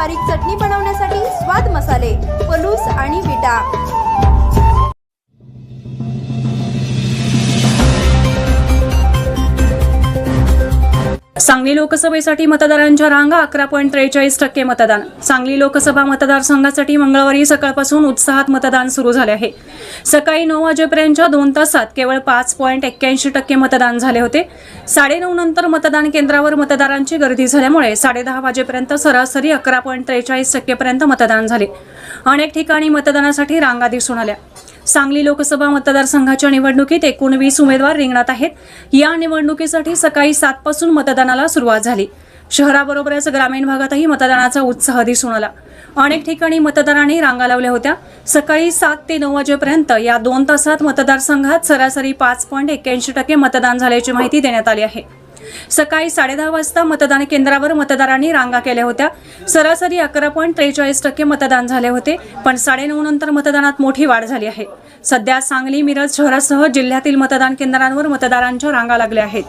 बारीक चटणी बनवण्यासाठी स्वाद मसाले पलूस आणि विटा. सांगली लोकसभेसाठी मतदारांच्या रांगा अकरा पॉईंट त्रेचाळीस टक्के मतदान. सांगली लोकसभा मतदारसंघासाठी मंगळवारी सकाळपासून उत्साहात मतदान सुरू झाले आहे. सकाळी नऊ वाजेपर्यंतच्या दोन तासात केवळ पाच पॉईंट एक्क्याऐंशी टक्के मतदान झाले होते. साडेनऊ नंतर मतदान केंद्रावर मतदारांची गर्दी झाल्यामुळे साडेदहा वाजेपर्यंत सरासरी अकरा पॉईंट त्रेचाळीस टक्केपर्यंत मतदान झाले. अनेक ठिकाणी मतदानासाठी रांगा दिसून आल्या. सांगली लोकसभा मतदारसंघाच्या निवडणुकीत एकोणवीस उमेदवार रिंगणात आहेत. या निवडणुकीसाठी सकाळी सातपासून मतदानाला सुरुवात झाली. शहराबरोबरच ग्रामीण भागातही मतदानाचा उत्साह दिसून आला. अनेक ठिकाणी मतदारांनी रांगा लावल्या होत्या. सकाळी सात ते नऊ वाजेपर्यंत या दोन तासात मतदारसंघात सरासरी पाच पॉईंट एक्क्याऐंशी टक्के मतदान झाल्याची माहिती देण्यात आली आहे. सकाळी साडेदहा वाजता मतदान केंद्रावर मतदारांनी रांगा केल्या होत्या. सरासरी अकरा पॉईंट त्रेचाळीस टक्के मतदान झाले होते पण साडेनऊ नंतर मतदानात मोठी वाढ झाली आहे. सध्या सांगली मिरज शहरासह जिल्ह्यातील मतदान केंद्रांवर मतदारांच्या रांगा लागल्या आहेत.